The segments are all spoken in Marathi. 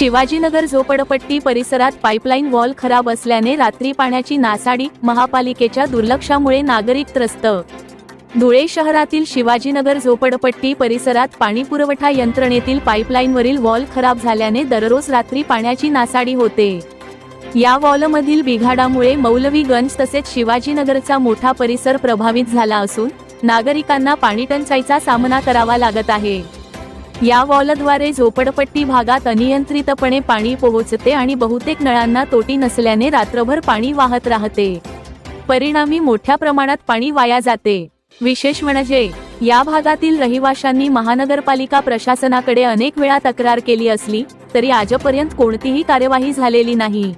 शिवाजीनगर झोपडपट्टी परिसरात पाईपलाईन वॉल खराब असल्याने रात्री पाण्याची नासाडी महापालिकेच्या दुर्लक्षामुळे नागरिक त्रस्त. धुळे शहरातील शिवाजीनगर झोपडपट्टी परिसरात पाणीपुरवठा यंत्रणेतील पाईपलाईनवरील वॉल खराब झाल्याने दररोज रात्री पाण्याची नासाडी होते. या वॉलमधील बिघाडामुळे मौलवीगंज तसेच शिवाजीनगरचा मोठा परिसर प्रभावित झाला असून नागरिकांना पाणीटंचाईचा सामना करावा लागत आहे. या वॉलद्वारे झोपडपट्टी भागात अनियंत्रितपणे पाणी पोहोचते आणि बहुतेक नळांना तोटी नसल्याने रात्रभर पाणी वाहत राहते. परिणामी मोठ्या प्रमाणात पाणी वाया जाते. विशेष म्हणजे या भागातील रहिवाशांनी महानगरपालिका प्रशासनाकडे अनेक वेळा तक्रार केली असली तरी आजपर्यंत कोणतीही कार्यवाही झालेली नाही.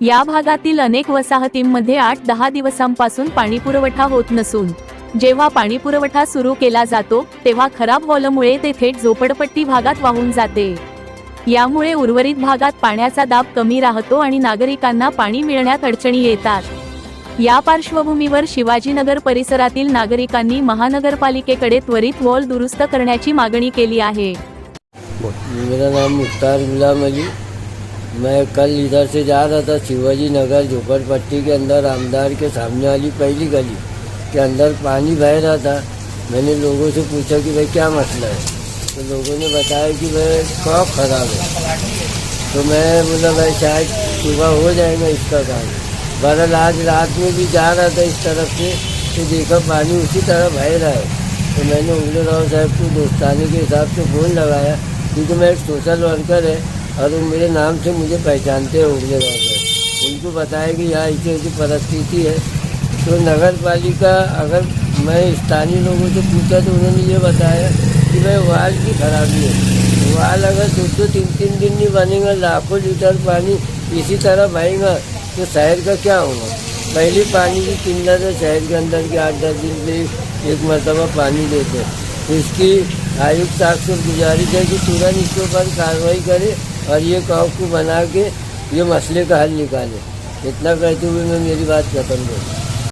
या भागातील अनेक वसाहतींमध्ये आठ दहा दिवसांपासून पाणीपुरवठा होत नसून जेव्हा पाणीपुरवठा सुरू केला जातो तेव्हा खराब वॉलमुळे ते थेट झोपडपट्टी भागात वाहून जाते. यामुळे उर्वरित भागात पाण्याचा दाब कमी राहतो आणि नागरिकांना पाणी मिळण्यात अडचणी येतात. या पार्श्वभूमीवर शिवाजीनगर परिसरातील नागरिकांनी महानगरपालिकेकडे त्वरित वॉल दुरुस्त करण्याची मागणी केली आहे. मेरा नाम मुख्तार गुलाम अली. मैं कल इधर से जा रहा था शिवाजी नगर झोपड़पट्टी के अंदर आमदार के सामने वाली पहली गली। के अंदर पानी बह रहा था। मैंने लोगों से पूछा कि भाई क्या मसला है? तो लोगों ने बताया कि भाई कॉक खराब है। तो मैं बोला, भाई शायद सुबह हो जाएगा इसका काम। बहरहाल आज रात में भी जा रहा था इस तरफ़ से तो देखा पानी उसी तरह बह रहा है। तो मैंने उगले राव साहब को दोस्ताने के हिसाब से फ़ोन लगाया, क्योंकि मैं एक सोशल वर्कर है और वो मेरे नाम से मुझे पहचानते हैं उगले राव साहब। उनको बताया कि यहाँ ऐसी ऐसी परिस्थिति है तो नगर पालिका अगर मैं स्थानीय लोगों से पूछा तो उन्होंने ये बताया कि भाई वाल की खराबी है। वाल अगर दो दो तीन तीन दिन नहीं बनेगा, लाखों लीटर पानी इसी तरह बहेगा तो शहर का क्या होगा? पहले पानी की किल्लत है, शहर के अंदर के आठ दस दिन पे एक मरतबा पानी देते इसकी आयुक्त साहब से गुजारिश है कि तुरंत इसके ऊपर कार्रवाई करे और ये कॉप को बना के ये मसले का हल निकाले। इतना कहते हुए मैं मेरी बात खत्म करूँ